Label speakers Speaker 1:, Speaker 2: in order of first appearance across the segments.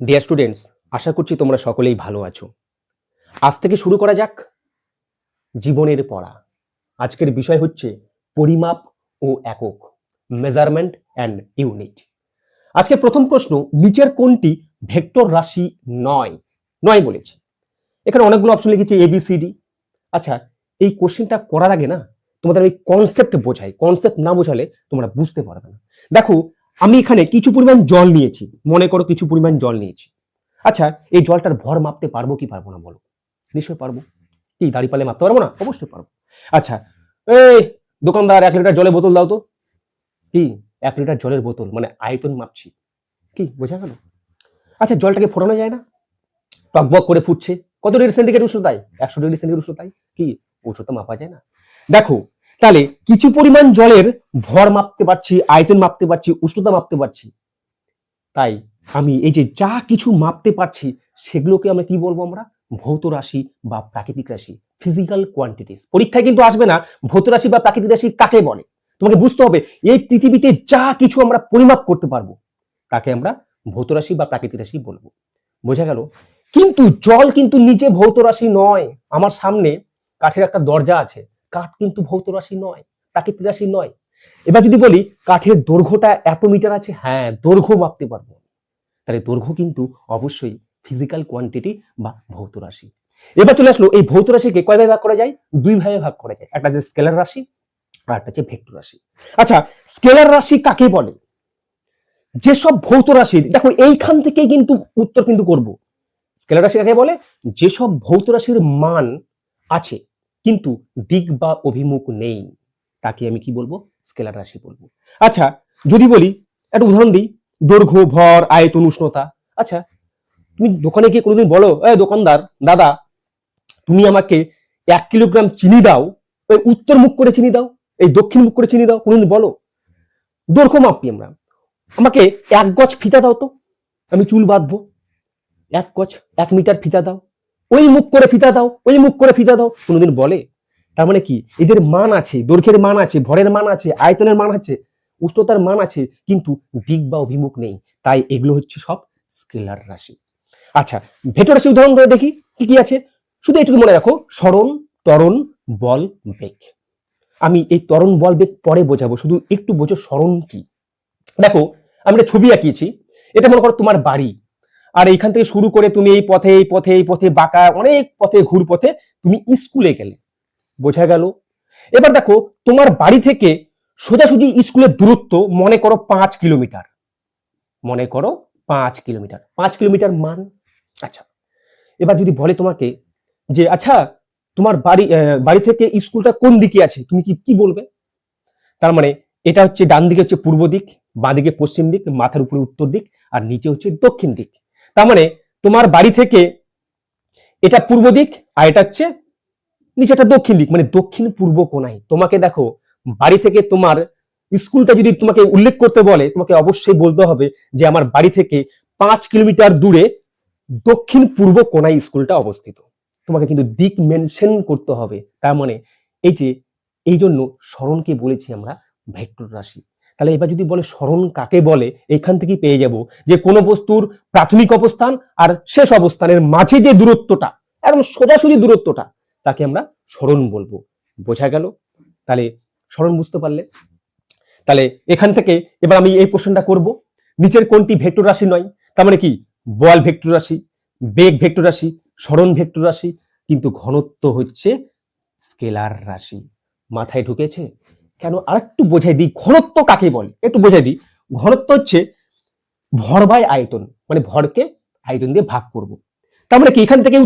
Speaker 1: Dear students আশা করছি তোমরা সকলেই ভালো আছো। আজ থেকে শুরু করা যাক জীবনের পড়া। আজকের বিষয় হচ্ছে পরিমাপ ও একক মেজারমেন্ট অ্যান্ড ইউনিট আজকে প্রথম প্রশ্ন, নিচের কোনটি ভেক্টর রাশি নয়? নয় বলেছে। এখানে অনেকগুলো অপশন লিখেছে এবিসিডি আচ্ছা এই কোশ্চেনটা করার আগে না, তোমাদের আমি কনসেপ্ট বোঝাই। কনসেপ্ট না বোঝালে তোমরা বুঝতে পারবে না। দেখো আমি এখানে কিছু পরিমাণ জল নিয়েছি। মনে করো কিছু পরিমাণ জল নিয়েছি। আচ্ছা এই জলটার ভর মাপতে পারব কি পারব না বলো? নিশ্চয়ই পারব। কি, দাড়ি পালে মাপতে পারব না? অবশ্যই পারব। আচ্ছা এই দোকানদার, এক লিটার জলের বোতল দাও তো। কি, এক লিটার জলের বোতল মানে আয়তন মাপছি। কি, বোঝা গেল? আচ্ছা জলটাকে ফোটানো যায় না? টকবক করে ফুটছে। কত ডিগ্রি সেন্টিগ্রেড উষ্ণতায়? একশো ডিগ্রি সেন্টিগ্রেড উষ্ণতায়? কি উষ্ণতা মাপা যায় না? দেখো তাহলে কিছু পরিমাণ জলের ভর মাপতে পারছি, আয়তন মাপতে পারছি, উষ্ণতা মাপতে পারছি। তাই আমি এই যে যা কিছু মাপতে পারছি, সেগুলোকে আমরা কি বলব আমরা? ভৌত রাশি বা প্রাকৃতিক রাশি ফিজিক্যাল কোয়ান্টিটিস পরীক্ষায় কিন্তু আসবে না, ভৌত রাশি বা প্রাকৃতিক রাশি কাকে বলে? তোমাকে বুঝতে হবে, এই পৃথিবীতে যা কিছু আমরা পরিমাপ করতে পারব, তাকে আমরা ভৌত রাশি বা প্রাকৃতিক রাশি বলব। বোঝা গেল? কিন্তু জল কিন্তু নিজে ভৌত রাশি নয়। আমার সামনে কাঠের একটা দরজা আছে কাঠ কিন্তু ভৌত রাশি নয় প্রাকৃতিক রাশি নয়। এবার যদি বলি, কাঠের দৈর্ঘ্যটা এত মিটার আছে? হ্যাঁ দৈর্ঘ্য মাপতে পারব। তাহলে দৈর্ঘ্য কিন্তু অবশ্যই ফিজিক্যাল কোয়ান্টিটি বা ভৌত রাশি এবার চলে আসলো, এই ভৌত রাশিকে কয় ভাগে ভাগ করা যায়? দুই ভাগে ভাগ করা যায়। একটা হচ্ছে স্কেলার রাশি আর একটা হচ্ছে ভেক্টর রাশি। আচ্ছা স্কেলার রাশি কাকে বলে? যেসব ভৌত রাশির দেখো এইখান থেকেই কিন্তু উত্তর কিন্তু করব। স্কেলার রাশি কাকে বলে? যেসব ভৌত রাশির মান আছে কিন্তু দিক বা অভিমুখ নেই। তাকে আমি কি বলব? স্কেলার রাশি বলব। আচ্ছা যদি বলি, একটা উদাহরণ দিই। দৈর্ঘ্য, ভর আয়তন উষ্ণতা। আচ্ছা তুমি দোকানে গিয়ে কোনোদিন বলো, এ, দোকানদার, দাদা, তুমি আমাকে এক কিলোগ্রাম চিনি দাও ওই উত্তর মুখ করে চিনি দাও এই দক্ষিণ মুখ করে চিনি দাও, কোনোদিন বলো? দৈর্ঘ্য মাপি আমরা। আমাকে এক গজ ফিতা দাও তো, আমি চুল বাঁধবো। এক গজ, এক মিটার ফিতা দাও ওই মুখ করে ফিতা দাও, ওই মুখ করে ফিতা দাও। কোনোদিন বলে। তার মানে কি? এদের মান আছে, দৈর্ঘ্যের মান আছে, ভরের মান আছে, আয়তনের মান আছে, উষ্ণতার মান আছে, কিন্তু দিক বা অভিমুখ নেই। তাই এগুলো হচ্ছে সব স্কেলার রাশি। আচ্ছা ভেটর রাশি উদাহরণ ধরে দেখি, কি কি আছে? শুধু এটুকু মনে রাখো, স্মরণ তরণ বল, বেগ। আমি এই তরণ বল, বেগ পরে বোঝাবো, শুধু একটু বোঝো স্মরণ কি। দেখো, আমি একটা ছবি আঁকিয়েছি। এটা মনে করো তোমার বাড়ি। আর এইখান থেকে শুরু করে তুমি এই পথে এই পথে এই পথে, বাঁকা, অনেক পথে, ঘুর পথে তুমি স্কুলে গেলে। বোঝা গেল? এবার দেখো, তোমার বাড়ি থেকে সোজাসুজি স্কুলের দূরত্ব মনে করো পাঁচ কিলোমিটার। মনে করো পাঁচ কিলোমিটার। পাঁচ কিলোমিটার মান? আচ্ছা এবার যদি বলে তোমাকে যে আচ্ছা তোমার বাড়ি বাড়ি থেকে স্কুলটা কোন দিকে আছে? তুমি কি কি বলবে? তার মানে এটা হচ্ছে ডান দিকে হচ্ছে পূর্ব দিক, বাঁ দিকে পশ্চিম দিক, মাথার উপরে উত্তর দিক, আর নিচে হচ্ছে দক্ষিণ দিক। তার মানে তোমার বাড়ি থেকে এটা পূর্ব দিক আর এটা হচ্ছে নিচে একটা দক্ষিণ দিক মানে দক্ষিণ পূর্ব কোনায় তোমাকে দেখো, বাড়ি থেকে তোমার স্কুলটা যদি তোমাকে উল্লেখ করতে বলে, তোমাকে অবশ্যই বলতে হবে যে আমার বাড়ি থেকে পাঁচ কিলোমিটার দূরে দক্ষিণ পূর্ব কোনায় স্কুলটা অবস্থিত। তোমাকে কিন্তু দিক মেনশন করতে হবে। তার মানে এই যে, এই জন্য স্মরণকে বলেছি আমরা ভেক্টর রাশি। তাহলে এবার যদি বলে স্মরণ কাকে বলে, এখান থেকে পেয়ে যাব যে কোনো বস্তুর প্রাথমিক অবস্থান আর শেষ অবস্থানের মাঝে যে দূরত্বটা, একদম সোজাসুজি দূরত্বটা, তাকে আমরা স্মরণ বলব। বোঝা গেল? তাহলে স্মরণ বুঝতে পারলে? তাহলে এখান থেকে এবার আমি এই প্রশ্নটা করব। নিচের কোনটি ভেক্টর রাশি নয়? তার মানে কি? বল ভেক্টর রাশি, বেগ ভেক্টর রাশি, স্মরণ ভেক্টর রাশি, কিন্তু ঘনত্ব হচ্ছে স্কেলার রাশি। মাথায় ঢুকেছে? কেন? আরেকটু বোঝাই দিই, ঘনত্ব কাকে বলে? একটু বোঝাই দিই। ঘনত্ব হচ্ছে ভর বাই আয়তন মানে ভরকে আয়তন দিয়ে ভাগ করব। তার মানে কি? এখান থেকে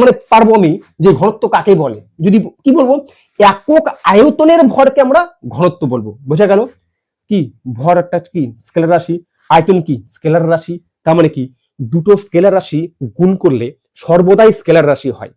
Speaker 1: মানে পারব আমি যে ঘনত্ব কাকে বলে। যদি কি বলব? একক আয়তনের ভরকে আমরা ঘনত্ব বলব। বোঝা গেল? কি? ভর একটা কি? স্কেলার রাশি। আয়তন কি? স্কেলার রাশি। তার মানে কি? দুটো স্কেলার রাশি গুণ করলে সর্বদাই স্কেলার রাশি হয়।